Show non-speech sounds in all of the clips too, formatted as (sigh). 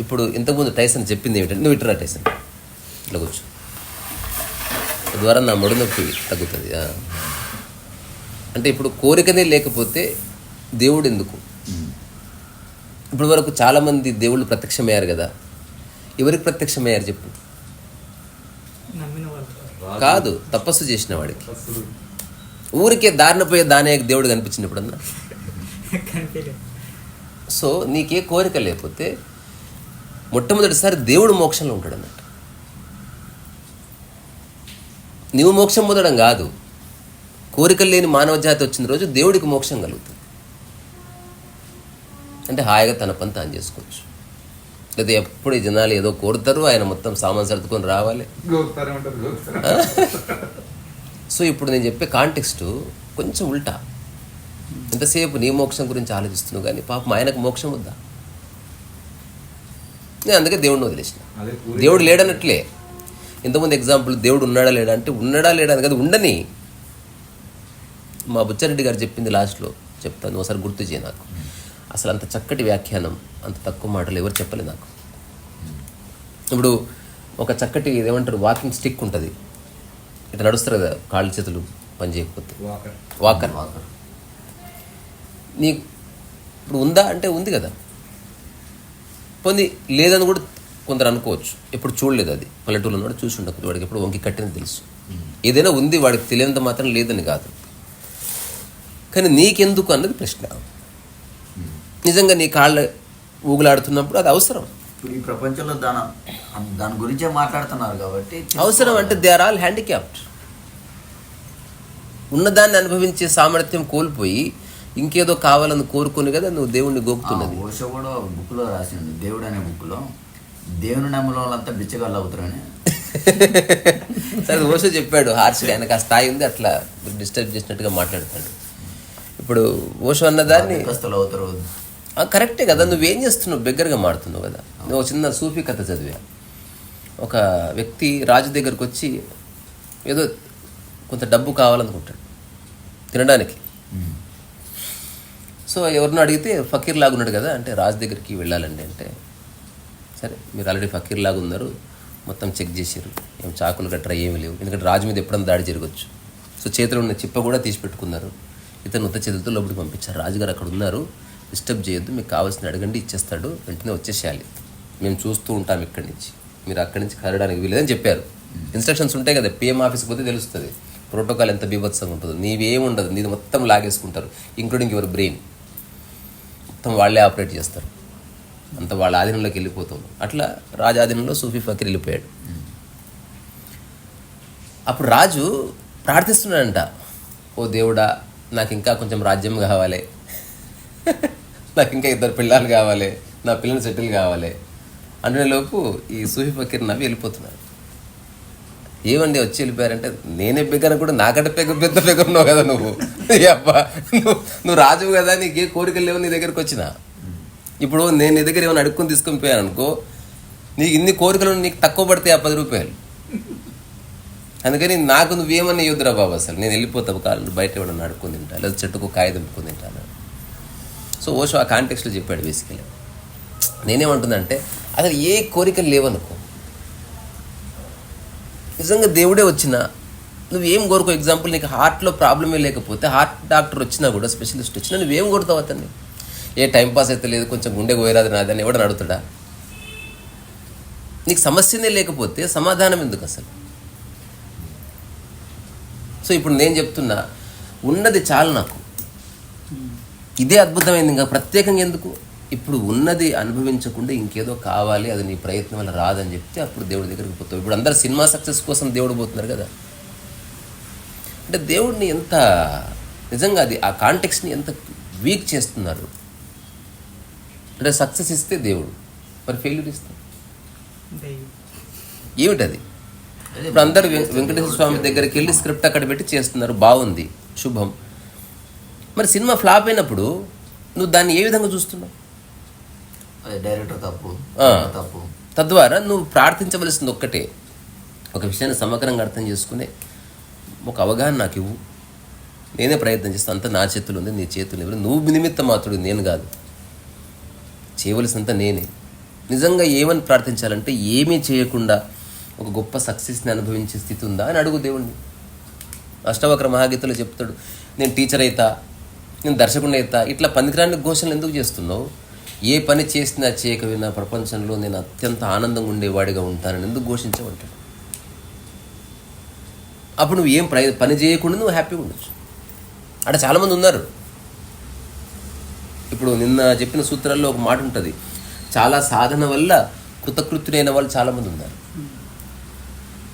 ఇప్పుడు ఇంతకుముందు టైసన్ చెప్పింది ఏమిటంటే నువ్వు ఇటురా టైసన్. ఇట్లా కూర్చో. తద్వారా నా మొడు నొప్పి తగ్గుతుంది అంటే ఇప్పుడు కోరికనే లేకపోతే దేవుడు ఎందుకు? ఇప్పుడు వరకు చాలామంది దేవుళ్ళు ప్రత్యక్షమయ్యారు కదా. ఎవరికి ప్రత్యక్షమయ్యారు చెప్పు? కాదు తపస్సు చేసిన వాడికి. ఊరికే దారిన పోయే దానే దేవుడు కనిపించినప్పుడన్నా? సో నీకే కోరిక లేకపోతే మొట్టమొదటిసారి దేవుడు మోక్షంలో ఉంటాడు అన్నట్టు నువ్వు మోక్షం పొందడం కాదు కోరికలు లేని మానవ జాతి వచ్చిన రోజు దేవుడికి మోక్షం కలుగుతుంది. అంటే హాయిగా తన పని తాను చేసుకోవచ్చు. లేదా ఎప్పుడు ఈ జనాలు ఏదో కోరుతారు ఆయన మొత్తం సామాన్ సర్దుకొని రావాలి. సో ఇప్పుడు నేను చెప్పే కాంటెక్స్ట్ కొంచెం ఉల్టా. ఎంతసేపు నీ మోక్షం గురించి ఆలోచిస్తున్నావు కానీ పాపం ఆయనకు మోక్షం వద్దా? నేను అందుకే దేవుడిని వదిలేసిన. దేవుడు లేడన్నట్లే. ఇంతకుముందు ఎగ్జాంపుల్ దేవుడు ఉన్నాడా లేడా అంటే ఉన్నాడా లేడా అని కదా ఉండని. మా బుచ్చారెడ్డి గారు చెప్పింది లాస్ట్లో చెప్తాను ఒకసారి గుర్తు చేయ నాకు. అసలు అంత చక్కటి వ్యాఖ్యానం అంత తక్కువ మాటలు ఎవరు చెప్పలేదు నాకు. ఇప్పుడు ఒక చక్కటి ఏమంటారు వాకింగ్ స్టిక్ ఉంటుంది. ఇట్లా నడుస్తారు కదా కాళ్ళు చేతులు పని చేయకపోతే. వాకర్ వాకర్ నీ ఇప్పుడు ఉందా అంటే ఉంది కదా. పొంది లేదని కూడా కొందరు అనుకోవచ్చు. ఎప్పుడు చూడలేదు అది. పల్లెటూరులో కూడా చూసి ఉండకూడదు వాడికి ఎప్పుడు వంకి కట్టిన తెలుసు. ఏదైనా ఉంది వాడికి తెలియనంత మాత్రం లేదని కాదు. కానీ నీకెందుకు అన్నది ప్రశ్న. నిజంగా నీ కాళ్ళ ఊగులాడుతున్నప్పుడు అది అవసరం. ఇప్పుడు ఈ ప్రపంచంలో దాని దాని గురించే మాట్లాడుతున్నారు కాబట్టి అవసరం అంటే దే ఆర్ ఆల్ హ్యాండిక్యాప్డ్ ఉన్నదాన్ని అనుభవించే సామర్థ్యం కోల్పోయి ఇంకేదో కావాలని కోరుకుని కదా నువ్వు దేవుణ్ణి గోపుతున్నది ఓష కూడా బుక్లో రాసింది దేవుడు అనే బుక్లో దేవుని నమ్మిన వాళ్ళంతా బిచ్చగాళ్ళు అవుతారని. (laughs) సరే ఓషో చెప్పాడు హార్ష్గా ఆయనకు ఆ స్థాయి ఉంది అట్లా డిస్టర్బ్ చేసినట్టుగా మాట్లాడతాడు. ఇప్పుడు ఓషో అన్నదాన్ని అవుతారు. కరెక్టే కదా నువ్వేం చేస్తున్నావు? బిగ్గరగా మాడుతున్నావు కదా. నువ్వు ఒక చిన్న సూఫీ కథ చదివా. ఒక వ్యక్తి రాజు దగ్గరకు వచ్చి ఏదో కొంత డబ్బు కావాలనుకుంటాడు తినడానికి. సో ఎవరినో అడిగితే ఫకీర్ లాగా ఉన్నాడు కదా అంటే రాజు దగ్గరికి వెళ్ళాలండి అంటే సరే మీరు ఆల్రెడీ ఫకీర్ లాగా ఉన్నారు మొత్తం చెక్ చేశారు ఏం చాకులు గట్రా ఏమీ లేవు. ఎందుకంటే రాజు మీద ఎప్పుడైనా దాడి జరగచ్చు. సో చేతిలో ఉన్న చిప్ప కూడా తీసి పెట్టుకున్నారు. ఇతను ఉత్త చేతులతో లోపలికి పంపించారు. రాజుగారు అక్కడ ఉన్నారు. డిస్టర్బ్ చేయొద్దు మీకు కావాల్సిన అడగండి ఇచ్చేస్తాడు వెంటనే వచ్చేసేయాలి. మేము చూస్తూ ఉంటాం ఇక్కడి నుంచి. మీరు అక్కడి నుంచి కదలడానికి వీలేదని చెప్పారు. ఇన్స్ట్రక్షన్స్ ఉంటాయి కదా పిఎం ఆఫీస్కి పోతే తెలుస్తుంది. ప్రోటోకాల్ ఎంత బీభత్సంగా ఉంటుందో. నీవేముండదు నీది మొత్తం లాగేసుకుంటారు ఇంక్లూడింగ్ యువర్ బ్రెయిన్ మొత్తం వాళ్ళే ఆపరేట్ చేస్తారు. అంత వాళ్ళ ఆధీనంలోకి వెళ్ళిపోతాం. అట్లా రాజు ఆధీనంలో సూఫీ ఫకీర్ వెళ్ళిపోయాడు. అప్పుడు రాజు ప్రార్థిస్తున్నాడంట ఓ దేవుడా నాకు ఇంకా కొంచెం రాజ్యం కావాలి. నాకు ఇంకా ఇద్దరు పిల్లలు కావాలి నా పిల్లలు సెటిల్ కావాలి అంటే లోపు ఈ సూఫీ ఫకీర్ నవ్వి వెళ్ళిపోతున్నాడు. ఏమండి వచ్చి వెళ్ళిపోయారంటే నేనే పెగ్గన కూడా నాకంటే పెగ్గ పెద్ద పెగ్గున్నావు కదా నువ్వు. అబ్బా నువ్వు నువ్వు రాజువు కదా నీకు ఏ కోరికలు లేవు నీ దగ్గరికి వచ్చినా. ఇప్పుడు నేను నీ దగ్గర ఏమైనా అడుక్కుని తీసుకొని పోయాను అనుకో నీకు ఇన్ని కోరికలు నీకు తక్కువ పడతాయి ఆ పది రూపాయలు. అందుకని నాకు నువ్వేమన్నా ఇవ్వద్దురా బాబు అసలు. నేను వెళ్ళిపోతావు కాళ్ళు బయట ఎవడన్నా అడుక్కుని తింటా లేదా చెట్టుకు కాయ దింపుకొని తింటాను సో ఓషో ఆ కాంటెక్స్లో చెప్పాడు బేసికలీ నేనేమంటుందంటే అసలు ఏ కోరికలు లేవనుకో నిజంగా దేవుడే వచ్చినా నువ్వు ఏం కోరుకో ఎగ్జాంపుల్ నీకు హార్ట్లో ప్రాబ్లమే లేకపోతే హార్ట్ డాక్టర్ వచ్చినా కూడా స్పెషలిస్ట్ వచ్చినా నువ్వేం కొడతావు అతన్ని? ఏ టైం పాస్ అయితే లేదు కొంచెం గుండె పోయేరాదు నాదని ఎవడని అడుగుతాడా? నీకు సమస్యనే లేకపోతే సమాధానం ఎందుకు అసలు? సో ఇప్పుడు నేను చెప్తున్నా ఉన్నది చాలు నాకు. Hmm. ఇదే అద్భుతమైంది. ఇంకా ప్రత్యేకంగా ఎందుకు? ఇప్పుడు ఉన్నది అనుభవించకుండా ఇంకేదో కావాలి అది నీ ప్రయత్నం వల్ల రాదని చెప్తే అప్పుడు దేవుడి దగ్గరికి పోతావు. ఇప్పుడు అందరు సినిమా సక్సెస్ కోసం దేవుడు పోతున్నారు కదా. అంటే దేవుడిని ఎంత నిజంగా అది ఆ కాంటెక్స్ని ఎంత వీక్ చేస్తున్నారు. అంటే సక్సెస్ ఇస్తే దేవుడు మరి ఫెయిల్యూర్ ఇస్తే? ఏమిటది? ఇప్పుడు అందరు వెంకటేశ్వర స్వామి దగ్గరికి వెళ్ళి స్క్రిప్ట్ అక్కడ పెట్టి చేస్తున్నారు. బాగుంది శుభం. మరి సినిమా ఫ్లాప్ అయినప్పుడు నువ్వు దాన్ని ఏ విధంగా చూస్తున్నావు? డైరెక్టర్ తప్పు. తప్పు. తద్వారా నువ్వు ప్రార్థించవలసింది ఒక్కటే. ఒక విషయాన్ని సమగ్రంగా అర్థం చేసుకుని ఒక అవగాహన నాకు ఇవ్వు. నేనే ప్రయత్నం చేస్తాను అంతా నా చేతులు ఉంది నీ చేతులు ఇవ్వరు నువ్వు నిమిత్త మాత్రుడు నేను కాదు. చేయవలసినంత నేనే. నిజంగా ఏమని ప్రార్థించాలంటే ఏమీ చేయకుండా ఒక గొప్ప సక్సెస్ని అనుభవించే స్థితి ఉందా అని అడుగు దేవుణ్ణి. అష్టవక్ర మహాగీతలో చెప్తాడు నేను టీచర్ అవుతా నేను దర్శకుడిని అవుతా ఇట్లా పనికిరాని ఘోషణలు ఎందుకు చేస్తున్నావు? ఏ పని చేసినా చేయకపోయినా ప్రపంచంలో నేను అత్యంత ఆనందంగా ఉండేవాడిగా ఉంటానని ఎందుకు ఘోషించమంటాడు అప్పుడు నువ్వు ఏం ప్రయ పని చేయకుండా నువ్వు హ్యాపీగా ఉండొచ్చు. అక్కడ చాలామంది ఉన్నారు. ఇప్పుడు నిన్న చెప్పిన సూత్రాల్లో ఒక మాట ఉంటుంది. చాలా సాధన వల్ల కృతకృత్యులైన వాళ్ళు చాలామంది ఉన్నారు.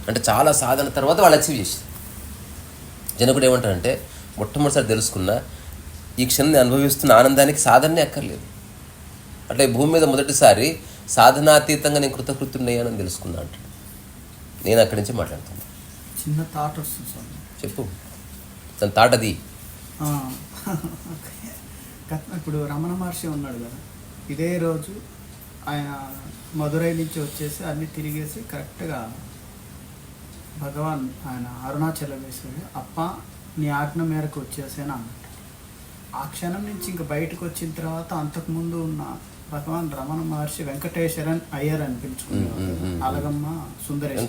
అంటే చాలా సాధన తర్వాత వాళ్ళు అచీవ్ చేశారు. జనకుడు ఏమంటారంటే మొట్టమొదటిసారి తెలుసుకున్న ఈ క్షణాన్ని అనుభవిస్తున్న ఆనందానికి సాధనే అక్కర్లేదు. అట్లా ఈ భూమి మీద మొదటిసారి సాధనాతీతంగా నేను కృతకృత్యున్నయ్యానని తెలుసుకున్నా అంటాడు. నేను అక్కడి నుంచి మాట్లాడుతున్నాను చిన్న థాట్ వస్తుంది చెప్పు. తన ఆ, గత- ఇప్పుడు రమణ మహర్షి ఉన్నాడు కదా. ఇదే రోజు ఆయన మదురై నుంచి వచ్చేసి అన్ని తిరిగేసి కరెక్ట్గా భగవాన్ ఆయన అరుణాచలం వేసుకుని అప్ప నీ ఆజ్ఞ మేరకు వచ్చేసాను? అన్నట్టు ఆ క్షణం నుంచి ఇంక బయటకు వచ్చిన తర్వాత అంతకుముందు ఉన్న భగవాన్ రమణ మహర్షి వెంకటేశ్వరన్ అయ్యర్ అని మ్మ్. అలగమ్మ సుందరేశ్వర.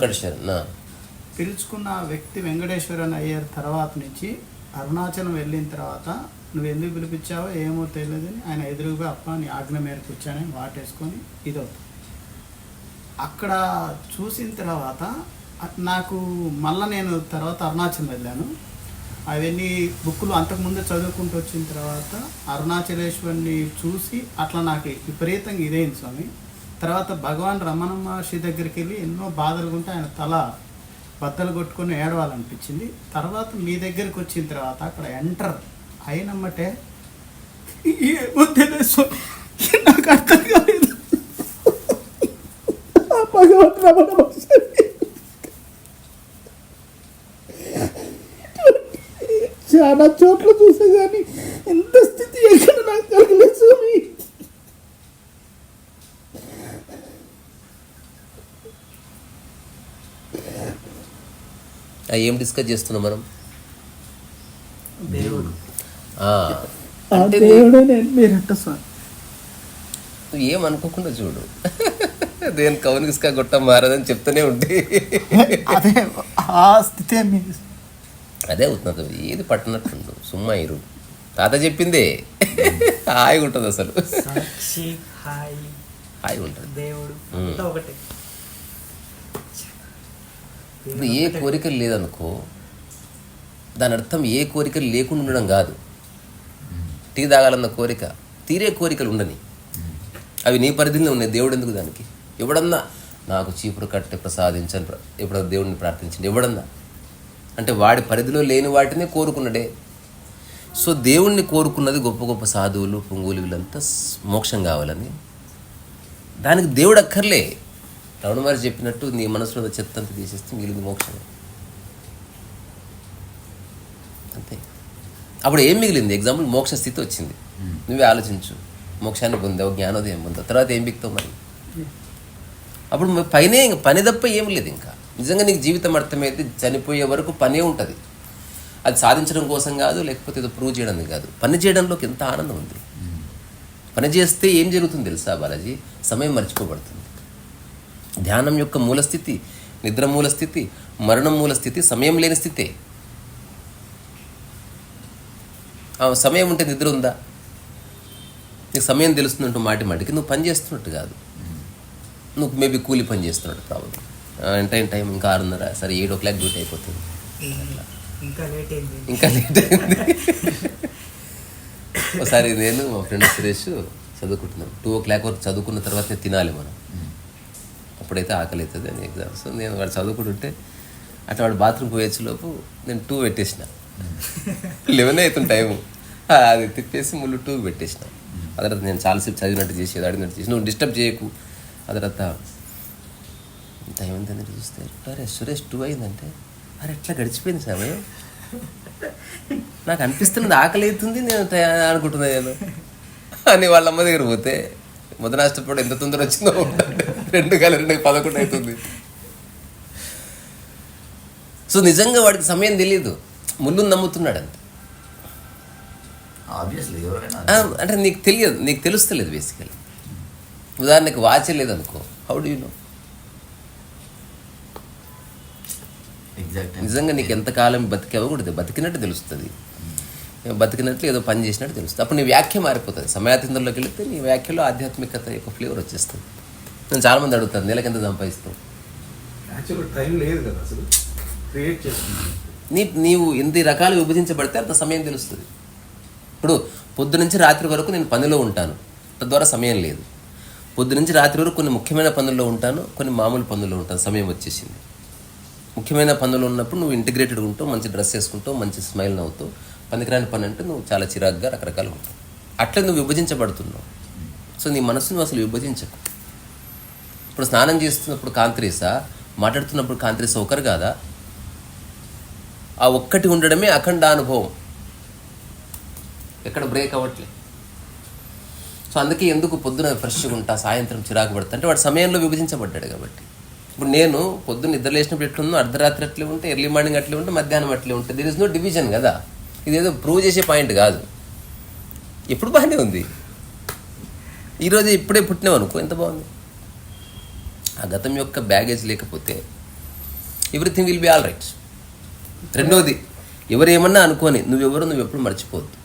పిలుచుకున్న వ్యక్తి వెంకటేశ్వరన్ అయ్యారు తర్వాత నుంచి అరుణాచలం వెళ్ళిన తర్వాత నువ్వు ఎందుకు పిలిపించావో ఏమో తెలియదని ఆయన ఎదురుగా అప్ప నీ ఆజ్ఞ మేరకు వచ్చానని వాటేసుకొని ఇదవుతుంది. అక్కడ చూసిన తర్వాత నాకు మళ్ళీ నేను తర్వాత అరుణాచలం వెళ్ళాను. అవన్నీ బుక్కులు అంతకుముందే చదువుకుంటూ వచ్చిన తర్వాత అరుణాచలేశ్వరిని చూసి అట్లా నాకు విపరీతంగా ఇదైంది స్వామి. తర్వాత భగవాన్ రమణ మహర్షి దగ్గరికి వెళ్ళి ఎన్నో బాధలు ఉంటే ఆయన తల బద్దలు కొట్టుకొని ఏడవాలనిపించింది. తర్వాత మీ దగ్గరికి వచ్చిన తర్వాత అక్కడ ఎంటర్ అయినమ్మటే ఏమో తెలియదు నాకు అర్థం కాలేదు. భగవాన్ రమణ మహర్షి చాలా చోట్ల చూసా కానీ ఎంత స్థితి ఎక్కడ నాకు కలగలేదు స్వామి? ఏం డిస్కస్ చేస్తున్నాం మనం దేవుడు. నేను మీరంట స్వామి. అనుకోకుండా చూడు. దేని కౌనికిస్కా గొట్ట మారదని చెప్తూనే ఉంటే. అదే ఆ స్థితే అదే అవుతున్నది ఏది పట్టనట్టుండు సుమ్మా ఇరు. తాత చెప్పిందే. హాయిగా ఉంటుంది అసలు. హాయ్. ఉంటుంది. దేవుడు ఒకటే. ఇప్పుడు ఏ కోరికలు లేదనుకో దాని అర్థం ఏ కోరికలు లేకుండా ఉండడం కాదు. టీ తాగాలన్న కోరిక తీరే కోరికలు ఉండని. అవి నీ పరిధిలో ఉన్నాయి. దేవుడు ఎందుకు దానికి? ఎవడన్నా నాకు చీపురు కట్టె ప్రసాదించని ప్ర- ఎప్పుడో దేవుడిని ప్రార్థించండి. ఎవడన్నా అంటే వాడి పరిధిలో లేని వాటిని కోరుకున్నడే. సో దేవుణ్ణి కోరుకున్నది గొప్ప గొప్ప సాధువులు పొంగులు వీళ్ళంతా మోక్షం కావాలని. దానికి దేవుడు అక్కర్లే. రమణ వారు చెప్పినట్టు నీ మనసులో ఉన్న చెత్త అంతా తీసేస్తే మిగిలింది మోక్షం అంతే. అప్పుడు ఏం మిగిలింది? ఎగ్జాంపుల్ మోక్ష స్థితి వచ్చింది. నువ్వే ఆలోచించు. మోక్షాన్ని పొందావు జ్ఞానోదయం పొందావు. తర్వాత ఏం బిక్తావు మరి? అప్పుడు మరి పైనే పని తప్ప ఏం లేదు ఇంకా. నిజంగా నీకు జీవితం అర్థమైతే చనిపోయే వరకు పనే ఉంటుంది. అది సాధించడం కోసం కాదు లేకపోతే ఏదో ప్రూవ్ చేయడానికి కాదు. పని చేయడంలోకి ఎంత ఆనందం ఉంది? పని చేస్తే ఏం జరుగుతుంది తెలుసా బాలాజీ? సమయం మర్చిపోబడుతుంది. ధ్యానం యొక్క మూల స్థితి నిద్ర మూల స్థితి మరణం మూల స్థితి సమయం లేని స్థితే. ఆ సమయం ఉంటే నిద్ర ఉందా? నీకు సమయం తెలుస్తున్నట్టు మాటి మాటికి నువ్వు పని చేస్తున్నట్టు కాదు. నువ్వు మేబీ కూలి పని చేస్తున్నట్టు ప్రాబ్లం టైం టైం ఇంకా ఆరున్నర. సరే ఏడు ఓ క్లాక్ డ్యూటీ అయిపోతుంది. ఇంకా లేట్ అయింది. ఇంకా లేట్ అయింది. ఒకసారి నేను మా ఫ్రెండ్ సురేష్ చదువుకుంటున్నాం. టూ ఓ క్లాక్ వరకు చదువుకున్న తర్వాత తినాలి మనం. అప్పుడైతే ఆకలి అవుతుంది అని ఎగ్జామ్స్ నేను వాడు చదువుకుంటుంటే అట్లా వాడు బాత్రూమ్ పోయొచ్చే లోపు నేను టూ పెట్టేసిన. లెవెన్ అవుతుంది టైము. అది తిప్పేసి ముళ్ళు టూ పెట్టేసిన. ఆ తర్వాత నేను చాలాసేపు చదివినట్టు చేసి అడిగినట్టు చేసి నువ్వు డిస్టర్బ్ చేయకు. ఆ తర్వాత టైం ఎంతని చూస్తే అరే సురేష్ టూ అయిందంటే? అరే ఎట్లా గడిచిపోయింది సమయం? నాకు అనిపిస్తున్నది ఆకలి అవుతుంది నేను అనుకుంటున్నా నేను. అని వాళ్ళ అమ్మ దగ్గర పోతే ముదనాష్టపడి ఎంత తొందర వచ్చిందో రెండు కాల రెండు పదకొండు అవుతుంది. సో నిజంగా వాడికి సమయం తెలియదు ముళ్ళు నమ్ముతున్నాడు అంతే అంటే నీకు తెలియదు నీకు తెలుస్తలేదు బేసికలీ ఉదాహరణకి వాచ్ లేదు అనుకో హౌ డూ యూ నో నిజంగా నీకు ఎంతకాలం బతికావో కూడా బతికినట్టు తెలుస్తుంది. బతికినట్లు ఏదో పని చేసినట్టు తెలుస్తుంది. అప్పుడు నీ వ్యాఖ్య మారిపోతుంది. సమయాతిందరిలోకి వెళితే నీ వ్యాఖ్యలో ఆధ్యాత్మికత యొక్క ఫ్లేవర్ వచ్చేస్తుంది. నేను చాలామంది అడుగుతాను నెలకి ఎంత సంపాదిస్తావు? యాక్చువల్ టైం లేదు కదా అసలు. క్రియేట్ చేస్తున్నాను. నీ నీవు ఎన్ని రకాలు విభజించబడితే అంత సమయం తెలుస్తుంది. ఇప్పుడు పొద్దు నుంచి రాత్రి వరకు నేను పనిలో ఉంటాను. తద్వారా సమయం లేదు. పొద్దు నుంచి రాత్రి వరకు కొన్ని ముఖ్యమైన పనుల్లో ఉంటాను కొన్ని మామూలు పనుల్లో ఉంటాను. సమయం వచ్చేసింది. ముఖ్యమైన పనులు ఉన్నప్పుడు నువ్వు ఇంటిగ్రేటెడ్ ఉంటావు మంచి డ్రెస్ వేసుకుంటావు మంచి స్మైల్ నవ్వుతావు. పనికిరాని పని అంటే నువ్వు చాలా చిరాగ్గా రకరకాలు ఉంటావు. అట్లా నువ్వు విభజించబడుతున్నావు. సో నీ మనసును అసలు విభజించకు. ఇప్పుడు స్నానం చేస్తున్నప్పుడు కాంత్రీసా? మాట్లాడుతున్నప్పుడు కాంత్రీసా ఒకరు కాదా? ఆ ఒక్కటి ఉండడమే అఖండ అనుభవం ఎక్కడ బ్రేక్ అవ్వట్లే. సో అందుకే ఎందుకు పొద్దున ఫ్రెష్గా ఉంటా సాయంత్రం చిరాకు పడతా? అంటే వాడు సమయంలో విభజించబడ్డాడు కాబట్టి. ఇప్పుడు నేను పొద్దున్న నిద్ర లేచినప్పుడు ఎట్లుందో అర్ధరాత్రి అట్లే ఉంటే ఎర్లీ మార్నింగ్ అట్లే ఉంటే మధ్యాహ్నం అట్లే ఉంటే దిర్ ఇస్ నో డివిజన్ కదా. ఇది ఏదో ప్రూవ్ చేసే పాయింట్ కాదు. ఎప్పుడు బాగానే ఉంది. ఈరోజు ఇప్పుడే పుట్టినావు అనుకో ఎంత బాగుంది. ఆ గతం యొక్క బ్యాగేజ్ లేకపోతే everything will be all right రెండోది ఎవరేమన్నా అనుకోని నువ్వెవరు నువ్వు ఎప్పుడు మర్చిపోవద్దు.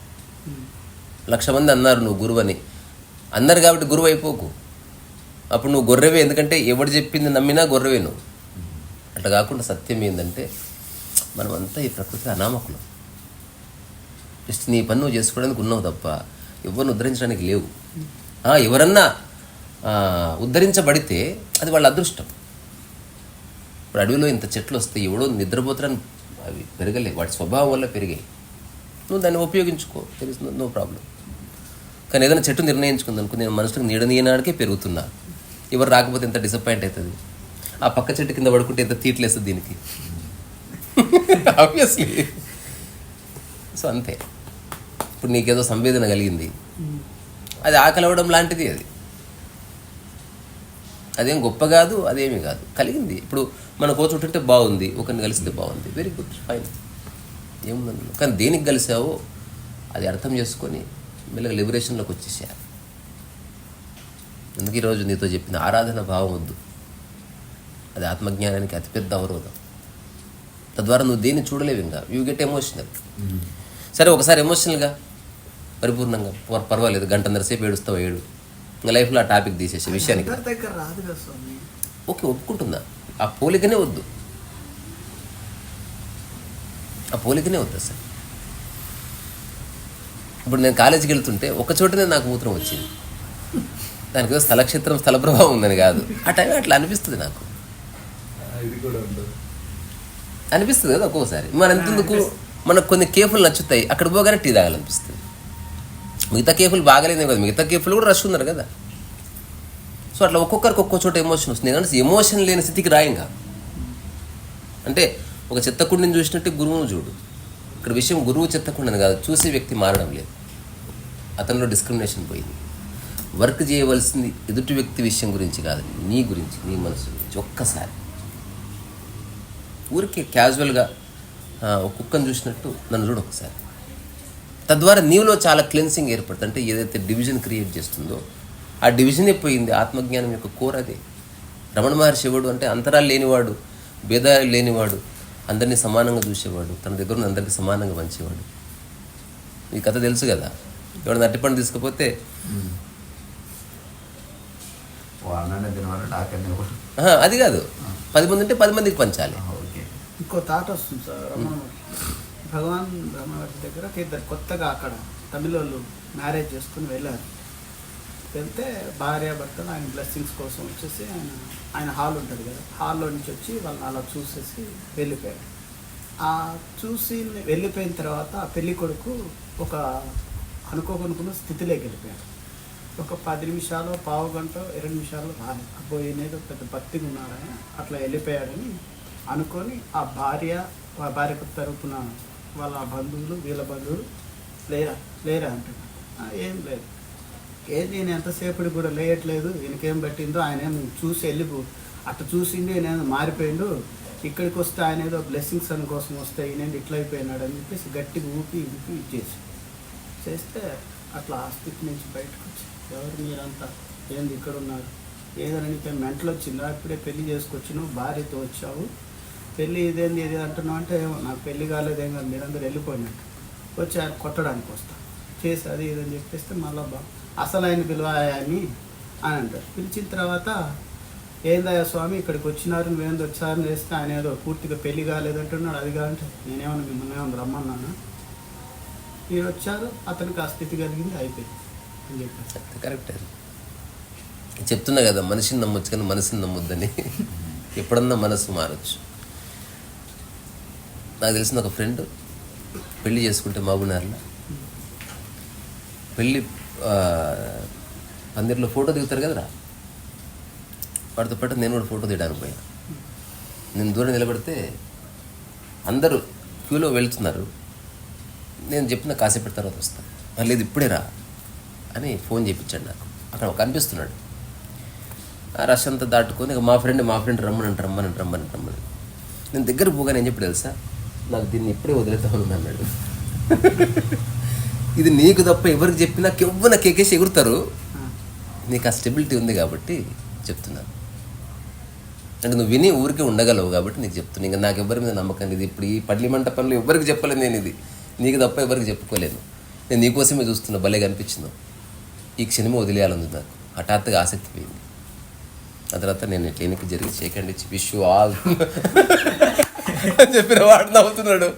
లక్ష మంది అన్నారు నువ్వు గురువు అని అన్నారు కాబట్టి గురువు అయిపోకు అప్పుడు నువ్వు గొర్రెవే ఎందుకంటే ఎవడు చెప్పింది నమ్మినా గొర్రెవే నువ్వు. అట్లా కాకుండా సత్యం ఏంటంటే మనమంతా ఈ ప్రకృతి అనామకులం. జస్ట్ నీ పని నువ్వు చేసుకోవడానికి ఉన్నావు తప్ప ఎవరిని ఉద్ధరించడానికి లేవు. ఎవరన్నా ఉద్ధరించబడితే అది వాళ్ళ అదృష్టం. ఇప్పుడు అడవిలో ఇంత చెట్లు వస్తాయి ఎవడో నిద్రపోతారని అవి పెరగలే వాటి స్వభావం వల్ల పెరిగాయి. నువ్వు దాన్ని ఉపయోగించుకో తెలుసు నో ప్రాబ్లం కానీ ఏదైనా చెట్టు నిర్ణయించుకుందనుకో నేను మనుషులకు నీడనీయనాడికే పెరుగుతున్నా. ఎవరు రాకపోతే ఎంత డిసప్పాయింట్ అవుతుంది? ఆ పక్క చెట్టు కింద పడుకుంటే ఎంత తీట్లేస్తుంది దీనికి? ఆబ్వియస్లీ సో అంతే. ఇప్పుడు నీకేదో సంవేదన కలిగింది. అది ఆకలి అవ్వడం లాంటిది అది. అదేం గొప్ప కాదు అదేమీ కాదు. కలిగింది. ఇప్పుడు మన కోచ్ ఉంటుంటే బాగుంది ఒకరిని కలిస్తే బాగుంది. వెరీ గుడ్ ఫైన్ ఏముందన్న కానీ దేనికి కలిసావో అది అర్థం చేసుకొని మెల్లగా లిబరేషన్లోకి వచ్చేసేయాలి అందుకే ఈరోజు నీతో చెప్పిన ఆరాధన భావం వద్దు? అది ఆత్మజ్ఞానానికి అతిపెద్ద అవరోధం. తద్వారా నువ్వు దేన్ని చూడలేవు ఇంకా. యూ గెట్ ఎమోషనల్ సరే ఒకసారి ఎమోషనల్గా పరిపూర్ణంగా పర్- పర్వాలేదు గంటన్నర సేపు ఏడుస్తావు ఏడు? ఇంకా లైఫ్లో ఆ టాపిక్ తీసేసే విషయానికి. అందరి దగ్గర రాదు కదా స్వామి. ఓకే ఒప్పుకుంటున్నా. ఆ పోలికనే వద్దు. ఆ పోలికనే వద్దు అసలు. ఇప్పుడు నేను కాలేజీకి వెళ్తుంటే ఒక చోటనే నాకు మూత్రం వచ్చింది. దానికి స్థలక్షేత్రం స్థల ప్రభావం ఉందని కాదు. ఆ టైం అట్లా అనిపిస్తుంది నాకు. అనిపిస్తుంది కదా ఒక్కోసారి. మన ఎంతెందుకు మనకు కొన్ని కేఫ్లు నచ్చుతాయి అక్కడ పోగానే టీ తాగాలనిపిస్తుంది. మిగతా కేఫ్లు బాగలేదు కదా. మిగతా కేఫ్లు కూడా రష్ ఉన్నారు కదా. సో అట్లా ఒక్కొక్కరికి ఒక్కో చోట ఎమోషన్ వస్తుంది. ఎందుకంటే ఎమోషన్ లేని స్థితికి రాయంగా అంటే ఒక చెత్తకుండిని చూసినట్టు గురువును చూడు. ఇక్కడ విషయం గురువు చెత్తకుండని కాదు చూసే వ్యక్తి మారడం లేదు. అతనిలో డిస్క్రిమినేషన్ పోయింది. వర్క్ చేయవలసింది ఎదుటి వ్యక్తి విషయం గురించి కాదు నీ గురించి నీ మనసు గురించి ఒక్కసారి. ఊరికే క్యాజువల్గా ఒక కుక్కను చూసినట్టు నన్ను చూడు ఒకసారి. తద్వారా నీవులో చాలా క్లెన్సింగ్ ఏర్పడుతుంది. అంటే ఏదైతే డివిజన్ క్రియేట్ చేస్తుందో ఆ డివిజనే పోయింది? ఆత్మజ్ఞానం యొక్క కోర్ అదే. రమణ మహర్షి ఎవడు అంటే అంతరాలు లేనివాడు భేదాలు లేనివాడు అందరినీ సమానంగా చూసేవాడు తన దగ్గర ఉన్న అందరికీ సమానంగా పంచేవాడు ఈ కథ తెలుసు కదా? ఎవడు నట్టిపండు తీసుకపోతే వాళ్ళనే తినవాడు డాక్టర్ని కూడా ఆహా, అది కాదు. పది మంది ఉంటే పది మందికి పంచాలి. ఓకే. ఇంకో తాట వస్తుంది సార్. భగవాన్ రమణవర్తి దగ్గర ఇద్దరు కొత్తగా అక్కడ తమిళ వాళ్ళు మ్యారేజ్ చేసుకుని వెళ్ళారు. వెళ్తే భార్య భర్తలు ఆయన బ్లెస్సింగ్స్ కోసం వచ్చేసి ఆయన ఆయన హాల్ ఉంటుంది కదా హాల్లో నుంచి వచ్చి వాళ్ళని అలా చూసేసి వెళ్ళిపోయారు. ఆ చూసి వెళ్ళిపోయిన తర్వాత ఆ పెళ్ళి కొడుకు ఒక అనుకోకనుకున్న స్థితిలోకి వెళ్ళిపోయారు. ఒక పది నిమిషాలు పావు గంట ఇరవై నిమిషాలు రాని. అబ్బో ఏదో పెద్ద భక్తిగా ఉన్నాడని అట్లా వెళ్ళిపోయాడని అనుకొని ఆ భార్య ఆ భార్యకు తరపున వాళ్ళ బంధువులు వీళ్ళ బంధువులు లేరా? లేరా అంటున్నారు ఏం లేదు. ఏది నేను ఎంతసేపటి కూడా లేయట్లేదు ఈయనకేం పట్టిందో ఆయన ఏం చూసి వెళ్ళిపో. అట్లా చూసిండు ఈయన మారిపోయిండు. ఇక్కడికి వస్తే ఆయన ఏదో బ్లెస్సింగ్స్ అని కోసం వస్తే ఈయన ఇట్లా అయిపోయినాడు అని చెప్పేసి గట్టిగా ఊపి ఊపి ఇచ్చేసి చేస్తే అట్లా ఆ స్థితి నుంచి బయటకు వచ్చి ఎవరు మీరంతా? ఏంది ఇక్కడ ఉన్నారు ఏదైనా నీకు మెంటలు వచ్చిందా ఇప్పుడే పెళ్ళి చేసుకొచ్చినావు భార్యతో వచ్చావు. పెళ్ళి ఇదేంది ఇది అంటున్నావు అంటే ఏమో నాకు పెళ్ళి కాలేదేం కాదు మీరందరూ వెళ్ళిపోయినట్టు. వచ్చి ఆయన కొట్టడానికి వస్తా. చేసి అది ఇదని అని చెప్పేస్తే మళ్ళా బా అసలు ఆయన పిలవాయని అని అంటారు. పిలిచిన తర్వాత ఏందయ్యా స్వామి ఇక్కడికి వచ్చినారు నువ్వేంది వచ్చారని చేస్తే ఆయన ఏదో పూర్తిగా పెళ్ళి కాలేదంటున్నాడు అది కాదంటే నేనేమన్నా మిమ్మల్ని ఏమన్నా రమ్మన్నాను? మీరు వచ్చారు అతనికి ఆ స్థితి కలిగింది అయిపోయింది. కరెక్ట్ చెప్తున్నా కదా మనిషిని నమ్మొచ్చు కానీ మనసుని నమ్మొద్దని. ఎప్పుడన్నా మనసు మారచ్చు. నాకు తెలిసిన ఒక ఫ్రెండ్ పెళ్ళి చేసుకుంటే మహబూబ్నగర్లో పెళ్ళి పందిరిలో ఫోటో దిగుతారు కదరా? వాడితో పాటు నేను కూడా ఫోటో తీయడానికి పోయా. నేను దూరం నిలబడితే అందరూ క్యూలో వెళ్తున్నారు. నేను చెప్పిన కాసేపటి తర్వాత వస్తాను మళ్ళీ లేదు ఇప్పుడే రా అని ఫోన్ చేయించాడు నాకు. అక్కడ ఒక కనిపిస్తున్నాడు. ఆ రష్ అంతా దాటుకొని ఇక మా ఫ్రెండ్ మా ఫ్రెండ్ రమ్మనంట రమ్మనంట రమ్మని రమ్మని నేను దగ్గర పోగానే ఏం చెప్పి తెలుసా? నాకు దీన్ని ఇప్పుడే వదిలేతామని అన్నాడు. (laughs) ఇది నీకు తప్ప ఎవరికి చెప్పినా కెవ్వన కేకేసి ఎగురుతారు. నీకు ఆ స్టెబిలిటీ ఉంది కాబట్టి చెప్తున్నాను. అంటే నువ్వు విని ఊరికే ఉండగలవు కాబట్టి నీకు చెప్తున్నా. ఇంకా నాకు ఎవరి మీద నమ్మకం లేదు. ఇప్పుడు ఈ పల్లి మంటపంలో ఎవరికి చెప్పలేదు నేను ఇది. నీకు తప్ప ఎవరికి చెప్పుకోలేను. నేను నీకోసమే చూస్తున్నా. భలే కనిపించింది ఈ సినిమా వదిలేయాలని నాకు. హఠాత్తుగా ఆసక్తి పోయింది. ఆ తర్వాత నేను క్లినిక్ జరిగి చేయకండి విష్ ఆల్. అని చెప్పిన వాడు నవ్వుతున్నాడు.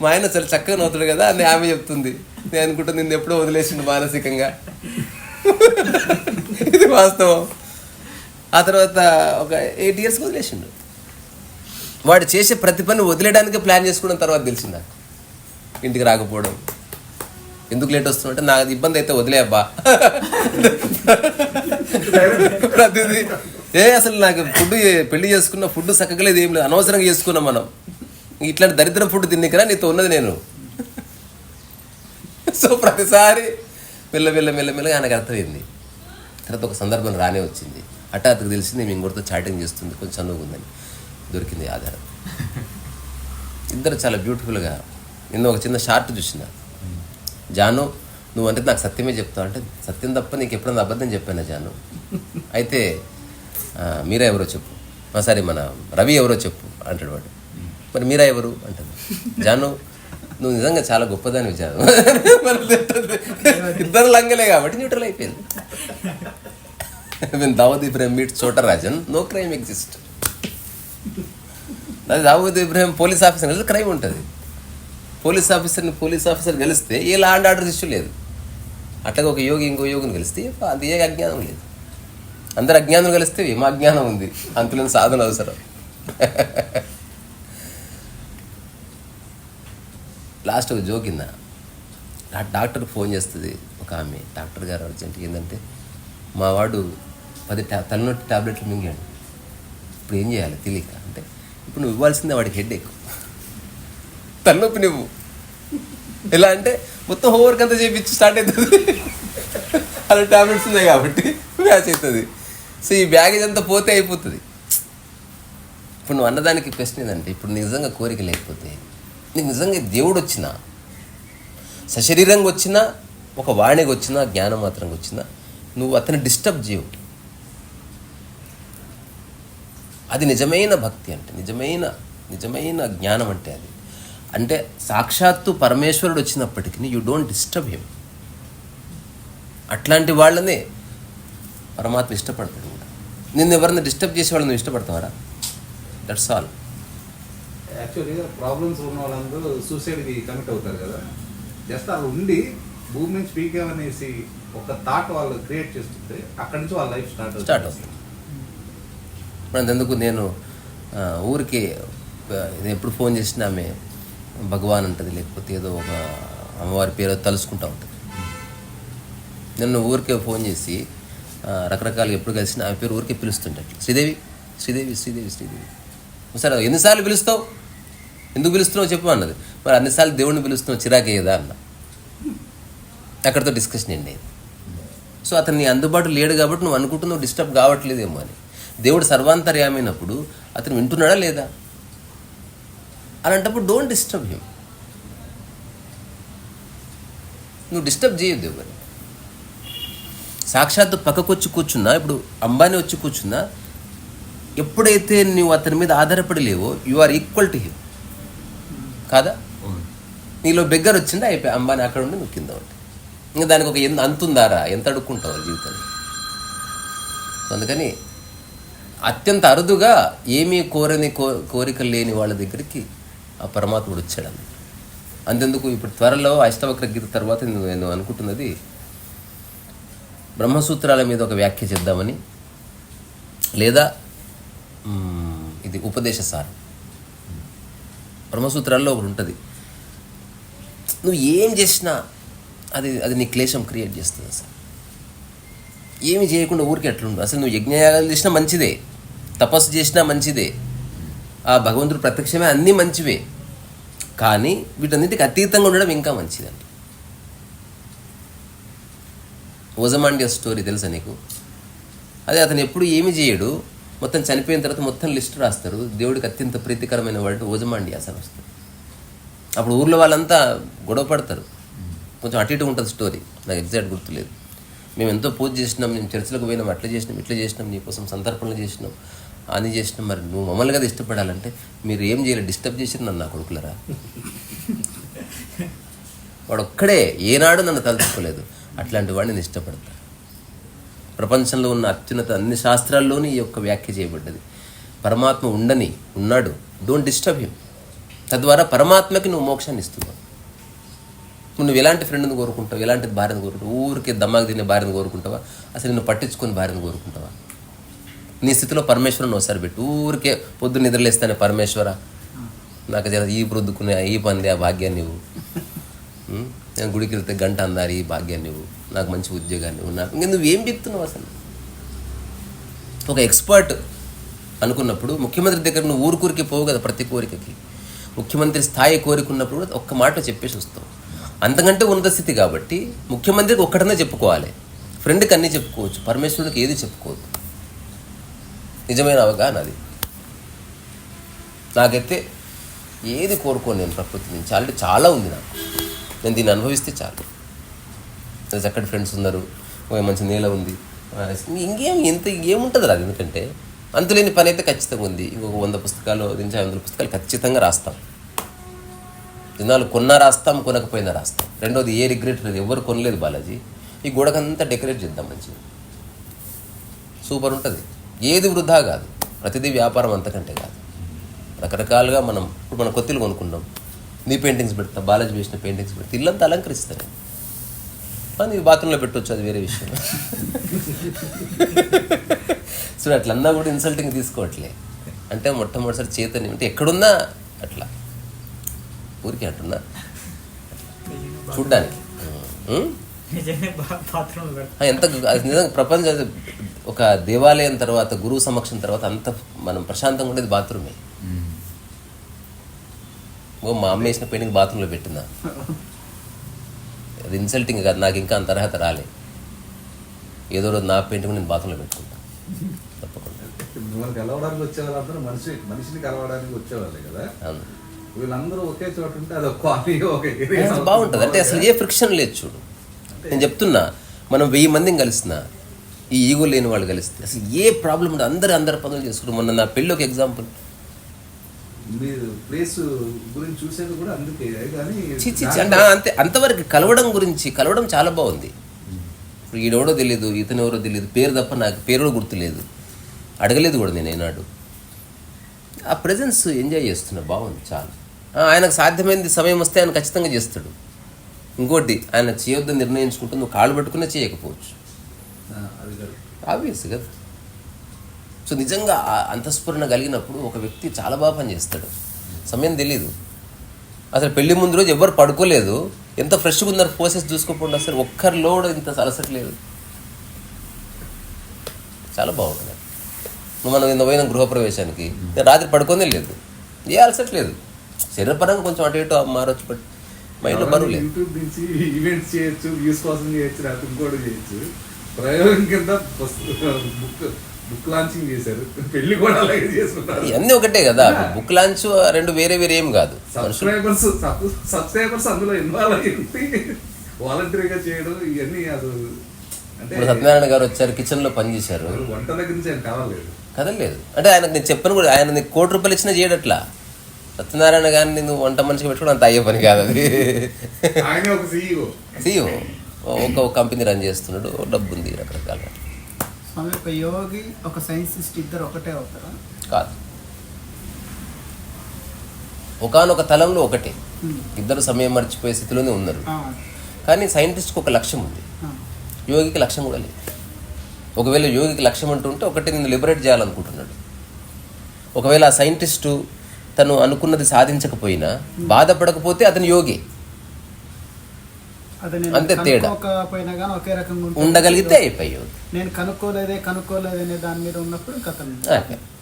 మా ఆయన చాలా చక్కగా నవ్వుతాడు కదా అని ఆమె చెప్తుంది. నేను అనుకుంటా నిన్ను ఎప్పుడో వదిలేసిండు మానసికంగా. ఇది వాస్తవం. ఆ తర్వాత ఒక ఎయిట్ ఇయర్స్ వదిలేసిండు. వాడు చేసే ప్రతి పని వదిలేయడానికి ప్లాన్ చేసుకున్న తర్వాత తెలిసింది నాకు. ఇంటికి రాకపోవడం. ఎందుకు లేట్ వస్తున్నావు అంటే నాకు ఇబ్బంది అయితే వదిలే అబ్బా. ప్రతిదీ. ఏ అసలు నాకు ఫుడ్ పెళ్ళి చేసుకున్న ఫుడ్ సక్కగలేదు ఏం లేదు. అనవసరంగా చేసుకున్నాం మనం. ఇట్లాంటి దరిద్రం ఫుడ్ తిన్నికరా నీతో ఉన్నది నేను. సో ప్రతిసారి మెల్ల మెల్ల మెల్ల మెల్లగా ఆయనకు అర్థమైంది. తర్వాత ఒక సందర్భం రానే వచ్చింది. హఠాత్తుకు తెలిసింది మేము ఇంకొకరితో చాటింగ్ చేస్తుంది కొంచెం చనువుకుందని దొరికింది ఆధారం. ఇద్దరు చాలా బ్యూటిఫుల్గా నిన్న ఒక చిన్న షార్ట్ చూసిన. జాను నువ్వు అంటే నాకు సత్యమే చెప్తావు. అంటే సత్యం తప్ప నీకు ఎప్పుడన్నా అబద్ధం చెప్పానా జాను? అయితే మీరా ఎవరో చెప్పు. సారీ మన రవి ఎవరో చెప్పు అంటాడు వాడు. మరి మీరా ఎవరు? అంటాడు. జాను నువ్వు నిజంగా చాలా గొప్పదాని విచారం ఇద్దరు లంగలే కాబట్టి న్యూట్రల్ అయిపోయింది. When దావూద్ ఇబ్రాహిం మీట్ చోట రాజన్ నో క్రైమ్ ఎగ్జిస్ట్ అది Dawood Ibrahim police officer crime ఉంటుంది. పోలీస్ ఆఫీసర్ని పోలీస్ ఆఫీసర్ కలిస్తే ఏ లా అండ్ ఆర్డర్ ఇష్యూ లేదు. అట్లాగే ఒక యోగి ఇంకో యోగిని కలిస్తే అది ఏ అజ్ఞానం లేదు. అందరు అజ్ఞానం కలిస్తే మా అజ్ఞానం ఉంది. అంతులేని సాధన అవసరం. లాస్ట్ ఒక జోకిందా ఆ డాక్టర్ ఫోన్ చేస్తుంది ఒక ఆమె. డాక్టర్ గారు అర్జెంట్ ఏంటంటే మా వాడు పది టా తలనొట్టి టాబ్లెట్లు మింగాడు. ఇప్పుడు ఏం చేయాలి తెలియక అంటే ఇప్పుడు నువ్వు ఇవ్వాల్సిందే వాడికి హెడ్ ఎక్కువ తలనొప్పి నువ్వు. ఎలా అంటే మొత్తం హోంవర్క్ అంతా చేయించి స్టార్ట్ అవుతుంది అలా టాబ్లెట్స్ ఉన్నాయి కాబట్టి మ్యాచ్ అవుతుంది సో ఈ బ్యాగేజ్ అంతా పోతే అయిపోతుంది. ఇప్పుడు నువ్వు అన్నదానికి ప్రశ్న ఏంటంటే ఇప్పుడు నిజంగా కోరిక లేకపోతే నీకు నిజంగా దేవుడు వచ్చినా సశరీరంగా వచ్చినా ఒక వాణికి వచ్చినా జ్ఞానం మాత్రంగా వచ్చినా నువ్వు అతను డిస్టర్బ్ చేయవు. అది నిజమైన భక్తి అంటే నిజమైన నిజమైన జ్ఞానం అంటే అది. అంటే సాక్షాత్తు పరమేశ్వరుడు వచ్చినప్పటికీ యూ డోంట్ డిస్టర్బ్ హిమ్ అట్లాంటి వాళ్ళనే పరమాత్మ ఇష్టపడతాడు కూడా. నిన్ను ఎవరిని డిస్టర్బ్ చేసే వాళ్ళని నువ్వు ఇష్టపడతావరా? దట్స్ ఆల్ యాక్చువల్గా ప్రాబ్లమ్స్ ఉన్న వాళ్ళందరూ సూసైడ్కి కమిట్ అవుతారు కదా. జస్ట్ అలా ఉండి భూమి నుంచి పీకేమనేసి ఒక థాట్ వాళ్ళు క్రియేట్ చేస్తుంటే అక్కడి నుంచి వాళ్ళ లైఫ్ స్టార్ట్ స్టార్ట్ అవుతుంది. అందుకు నేను ఊరికి ఎప్పుడు ఫోన్ చేసినా ఆమె భగవాన్ అంటది లేకపోతే ఏదో ఒక అమ్మవారి పేరు తలుసుకుంటూ ఉంటుంది. నిన్న ఊరికే ఫోన్ చేసి రకరకాలుగా ఎప్పుడు కలిసినా ఆమె పేరు ఊరికే పిలుస్తుంటాడు శ్రీదేవి శ్రీదేవి శ్రీదేవి శ్రీదేవి. సరే ఎన్నిసార్లు పిలుస్తావు? ఎందుకు పిలుస్తున్నావు చెప్పు అన్నది. మరి అన్నిసార్లు దేవుడిని పిలుస్తున్నావు చిరాకేదా అన్న. అక్కడితో డిస్కషన్ అండి సో అతను నీ అందుబాటు లేడు కాబట్టి నువ్వు అనుకుంటున్నావు డిస్టర్బ్ కావట్లేదేమో అని. దేవుడు సర్వాంతర్యామైనప్పుడు అతను వింటున్నాడా లేదా? అలాంటప్పుడు డోంట్ డిస్టర్బ్ హిమ్ నువ్వు డిస్టర్బ్ చేయొద్దు ఎవరు సాక్షాత్తు పక్కకు వచ్చి కూర్చున్నా ఇప్పుడు అంబానీ వచ్చి కూర్చున్నా ఎప్పుడైతే నువ్వు అతని మీద ఆధారపడి లేవో you are equal to him కాదా? నీలో బెగ్గర్ వచ్చిందా? అయిపోయి అంబానీ అక్కడ ఉండి నువ్వు కింద ఒకటి ఇంకా దానికి ఒక ఎంత అంతుందారా? ఎంత అడుక్కుంటావు జీవితంలో అందుకని అత్యంత అరుదుగా ఏమీ కోరని కో కోరికలు లేని వాళ్ళ దగ్గరికి ఆ పరమాత్ముడు వచ్చాడని. అంతెందుకు ఇప్పుడు త్వరలో అష్టవక్ర గీత తర్వాత నేను అనుకుంటున్నది? బ్రహ్మసూత్రాల మీద ఒక వ్యాఖ్య చేద్దామని. లేదా ఇది ఉపదేశ సారం. బ్రహ్మసూత్రాల్లో ఒకటి ఉంటుంది. నువ్వు ఏం చేసినా అది అది నీ క్లేశం క్రియేట్ చేస్తుంది అసలు. ఏమి చేయకుండా ఊరికి ఎట్లుండు అసలు నువ్వు యజ్ఞయాగాలు చేసినా మంచిదే. తపస్సు చేసినా మంచిదే. ఆ భగవంతుడు ప్రత్యక్షమే అన్నీ మంచివే. కానీ వీటన్నిటికి అతీతంగా ఉండడం ఇంకా మంచిదండి. ఓజమాండియా స్టోరీ తెలుసా నీకు? అదే అతను ఎప్పుడు ఏమి చేయడు మొత్తం చనిపోయిన తర్వాత మొత్తం లిస్ట్ రాస్తారు దేవుడికి అత్యంత ప్రీతికరమైన వాడు ఓజమాండియాస్ అని వస్తుంది. అప్పుడు ఊర్లో వాళ్ళంతా గొడవ పడతారు. కొంచెం అటు ఇటు ఉంటుంది స్టోరీ నాకు ఎగ్జాక్ట్ గుర్తులేదు. మేము ఎంతో పూజ చేసినాం మేము చర్చలకు పోయినాం అట్లా చేసినాం ఇట్లా చేసినాం నీకోసం సంతర్పణలు చేసినాం అని చేసిన మరి నువ్వు మమ్మల్ని కదా ఇష్టపడాలంటే మీరు ఏం చేయాలి? డిస్టర్బ్ చేసి నన్ను నా కొడుకులరా? వాడు ఒక్కడే ఏనాడు నన్ను తలుచుకోలేదు. అట్లాంటి వాడిని నేను ఇష్టపడతాను ప్రపంచంలో ఉన్న అత్యున్నత అన్ని శాస్త్రాల్లోని ఈ యొక్క వ్యాఖ్య చేయబడ్డది. పరమాత్మ ఉండని ఉన్నాడు. డోంట్ డిస్టర్బ్ హిమ్ తద్వారా పరమాత్మకి నువ్వు మోక్షాన్ని ఇస్తున్నావు. నువ్వు ఎలాంటి ఫ్రెండ్ని కోరుకుంటావు? ఎలాంటి భార్యను కోరుకుంటావు? ఊరికే దమ్మాకి తినే భార్యను కోరుకుంటావా? అసలు నువ్వు పట్టించుకొని భార్యను కోరుకుంటావా? నీ స్థితిలో పరమేశ్వరుని ఒకసారి పెట్టు. ఊరికే పొద్దు నిద్రలేస్తానే పరమేశ్వర. నాకు జర ఈ ప్రొద్దుకునే ఈ పంది ఆ భాగ్యాన్ని నువ్వు నేను గుడికి వెళ్తే గంట అందారి ఈ భాగ్యాన్ని నువ్వు నాకు మంచి ఉద్యోగాన్ని నువ్వు నాకు ఇంకా నువ్వేం చెప్తున్నావు అసలు? ఒక ఎక్స్పర్ట్ అనుకున్నప్పుడు ముఖ్యమంత్రి దగ్గర నువ్వు ఊరుకూరికి పోవు కదా ప్రతి కోరికకి. ముఖ్యమంత్రి స్థాయి కోరికున్నప్పుడు కూడా ఒక్క మాట చెప్పేసి వస్తావు. అంతకంటే ఉన్నత స్థితి కాబట్టి ముఖ్యమంత్రికి ఒక్కటనే చెప్పుకోవాలి. ఫ్రెండ్కి అన్నీ చెప్పుకోవచ్చు. పరమేశ్వరుడికి ఏది చెప్పుకోవద్దు. నిజమైన అవగాహన అది. నాకైతే ఏది కోరుకోను నేను ప్రకృతి నుంచి ఆల్రెడీ చాలా ఉంది నాకు. నేను దీన్ని అనుభవిస్తే చాలు. చక్కటి ఫ్రెండ్స్ ఉన్నారు మంచి నేల ఉంది. ఇంకేం ఎంత ఏముంటుంది రాదు ఎందుకంటే అంతులేని పని అయితే ఖచ్చితంగా ఉంది. ఇంకొక వంద పుస్తకాలు నుంచి ఐదు వందల పుస్తకాలు ఖచ్చితంగా రాస్తాం. దినాలు కొన్నా రాస్తాం కొనకపోయినా రాస్తాం. రెండోది ఏ రిగ్రెట్ లేదు ఎవరు కొనలేదు బాలాజీ. ఈ గోడకంతా డెకరేట్ చేద్దాం మంచిగా. సూపర్ ఉంటుంది. ఏది వృధా కాదు. ప్రతిదీ వ్యాపారం అంతకంటే కాదు. రకరకాలుగా మనం ఇప్పుడు మనం కొత్తిలు కొనుక్కున్నాం నీ పెయింటింగ్స్ పెడతా బాలాజీ వేసిన పెయింటింగ్స్ పెడతా ఇల్లంతా అలంకరిస్తాను నీ బాత్రూంలో పెట్టవచ్చు అది వేరే విషయం. సో అట్లా అన్నా కూడా ఇన్సల్టింగ్ తీసుకోవట్లే. అంటే మొట్టమొదటిసారి చేతని అంటే ఎక్కడున్నా అట్లా. ఊరికే అంటున్నా చూడ్డానికి. ఎంత అది నిజంగా ప్రపంచ ఒక దేవాలయం తర్వాత గురువు సమక్షం తర్వాత అంత మనం ప్రశాంతంగా ఉండేది బాత్రూమే. ఓ మా అమ్మ వేసిన పెయింటింగ్ బాత్రూంలో పెట్టిందా? అది ఇన్సల్టింగ్ కాదు నాకు ఇంకా అంత అర్హత రాలే. ఏదో రోజు నా పెయింటింగ్ నేను బాత్రూంలో పెట్టుకుంటా. తప్పకుండా. మిమ్మల్ని కలవడానికి వచ్చే వాళ్ళందరూ మనిషి మనిషిని కలవడానికి వచ్చేవాళ్ళే కదా? వీళ్ళందరూ ఒకే చోట ఉంటే ఒక అది బాగుంటుంది. అంటే అసలు ఏ ఫ్రిక్షన్ లేదు చూడు. నేను చెప్తున్నా మనం వెయ్యి మందిని కలిసిన ఈ ఈగో లేని వాళ్ళు కలిస్తే అసలు ఏ ప్రాబ్లం ఉండదు. అందరు అందరు పనులు చేసుకుంటారు. మొన్న నా పెళ్ళి ఒక ఎగ్జాంపుల్ మీరు ప్లేస్ గురించి చూసేది కూడా అందుకే. కానీ చిచ్చి అంటే ఆ అంతే. అంతవరకు కలవడం గురించి కలవడం చాలా బాగుంది. ఇప్పుడు ఈడెవడో తెలియదు ఇతను ఎవరో తెలియదు పేరు తప్ప నాకు పేరు గుర్తులేదు. అడగలేదు కూడా నేను ఏనాడు. ఆ ప్రజెన్స్ ఎంజాయ్ చేస్తున్నా బాగుంది చాలా. ఆ, ఆయనకు సాధ్యమైనది సమయం వస్తే ఆయన ఖచ్చితంగా చేస్తాడు. ఇంకోటి ఆయన చేయొద్దని నిర్ణయించుకుంటే నువ్వు కాళ్ళు పట్టుకునే చేయకపోవచ్చు. ఆబ్వియస్ కదా? సో నిజంగా అంతఃస్ఫురణ కలిగినప్పుడు ఒక వ్యక్తి చాలా బాగా పనిచేస్తాడు. సమయం తెలియదు అసలు పెళ్ళి ముందు రోజు ఎవరు పడుకోలేదు. ఎంత ఫ్రెష్గా ఉన్నారు పోసెస్ చూసుకోకుండా అసలు ఒక్కరిలో కూడా ఇంత అలసట్లేదు చాలా బాగుంటుంది. నువ్వు మనం ఇంత పోయిన గృహప్రవేశానికి. రాత్రి పడుకోనే లేదు ఏ అలసట్లేదు శరీరపరంగా కొంచెం అటు ఇటు మారొచ్చు బట్ మైండ్లో బరువు లేదు. యూట్యూబ్ నుంచి ఈవెంట్స్ చేయొచ్చు వ్యూస్ కోసం చేయొచ్చు లేకపోతే ఇంకోటి చేయొచ్చు. ప్రయోగం కింద బుక్ బుక్ లాంచింగ్ చేశారు. పెళ్ళి కూడా అలాగే చేసుకుంటారు ఇవన్నీ ఒకటే కదా. బుక్ లాంచ్ రెండు వేరే వేరే ఏం కాదు. సబ్స్క్రైబర్స్ సబ్స్క్రైబర్స్ అందులో ఇన్వాల్వ్ అయ్యి వాలంటరీగా చేయడం ఇవన్నీ అది అంటే సత్యనారాయణ గారు వచ్చారు కిచెన్లో పనిచేశారు వంట దగ్గర నుంచి ఆయన కదలేదు అంటే ఆయనకు నేను చెప్పను కూడా ఆయన కోటి రూపాయలు ఇచ్చినా చేయడట్లా? సత్యనారాయణ గారిని నువ్వు వంట మనిషికి పెట్టుకోవడం అంత అయ్యే పని కాదు అది. సీఈఓ ఒక కంపెనీ రన్ చేస్తున్నాడు. డబ్బు ఉంది రకరకాల స్వామి ఒక యోగి ఒక సైంటిస్ట్ ఇద్దరు ఒకటే అవుతారా? కాదు. ఒకనొక తలంలో ఒకటే. ఇద్దరు సమయం మర్చిపోయే స్థితిలోనే ఉన్నారు. కానీ సైంటిస్ట్కి ఒక లక్ష్యం ఉంది. యోగికి లక్ష్యం కూడా లేదు. ఒకవేళ యోగికి లక్ష్యం అంటుంటే ఒకటి నిన్ను లిబరేట్ చేయాలనుకుంటున్నాడు. ఒకవేళ ఆ సైంటిస్టు తను అనుకున్నది సాధించకపోయినా బాధపడకపోతే అతను యోగి. అంతే తేడా. కనుక్కోకపోయినా కానీ ఒకే రకంగా ఉంటుంది. ఉండగలిగితే అయిపోయి నేను కనుక్కోలేదే దాని మీద ఉన్నప్పుడు.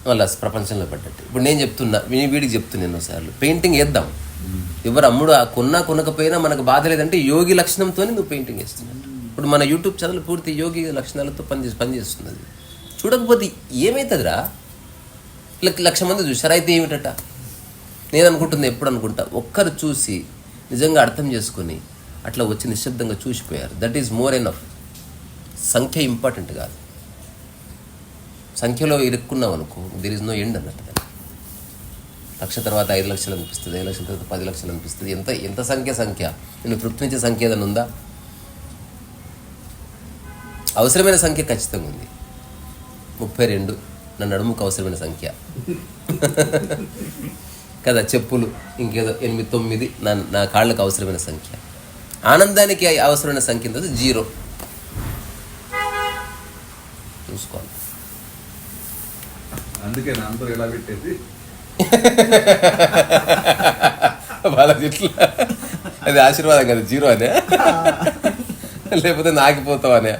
మళ్ళీ ప్రపంచంలో పడ్డట్టు. ఇప్పుడు నేను చెప్తున్నా వీడికి చెప్తున్నా ఎన్నోసార్లు పెయింటింగ్ వేద్దాం. ఎవరు అమ్ముడు ఆ కొన్నా కొనకపోయినా మనకు బాధ లేదంటే యోగి లక్షణంతో నువ్వు పెయింటింగ్ వేస్తున్నావు. ఇప్పుడు మన యూట్యూబ్ ఛానల్ పూర్తి యోగి లక్షణాలతో పనిచేసి పనిచేస్తున్నది చూడకపోతే ఏమవుతుందిరా లక్ష- లక్ష మంది చూసారా అయితే ఏమిటట? నేను అనుకుంటుంది ఎప్పుడు అనుకుంటా ఒక్కరు చూసి నిజంగా అర్థం చేసుకొని అట్లా వచ్చి నిశ్శబ్దంగా చూసిపోయారు. దట్ ఈజ్ మోర్ ఎనఫ్ సంఖ్య ఇంపార్టెంట్ కాదు. సంఖ్యలో ఇరుక్కున్నాం అనుకో దిర్ ఇస్ నో ఎండ్ అన్నట్టు లక్ష తర్వాత ఐదు లక్షలు అనిపిస్తుంది ఐదు లక్షల తర్వాత పది లక్షలు అనిపిస్తుంది. ఎంత ఎంత సంఖ్య సంఖ్య? నేను తృప్తించే సంఖ్య ఏదైనా ఉందా? అవసరమైన సంఖ్య ఖచ్చితంగా ఉంది. ముప్పై రెండు నా నడుముకు అవసరమైన సంఖ్య. కదా చెప్పులు ఇంకేదో ఎనిమిది తొమ్మిది నా నా కాళ్ళకు అవసరమైన సంఖ్య. ఆనందానికి అవసరమైన సంఖ్య ఎంత జీరో. చూసుకోవాలి. అందుకే అందరూ ఇలా పెట్టేది? (laughs) వాళ్ళ ఇట్లా అది ఆశీర్వాదం కదా జీరో అనే. లేకపోతే నాకిపోతావు అనే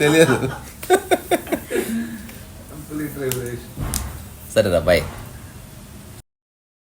తెలియదు సరేరా బాయ్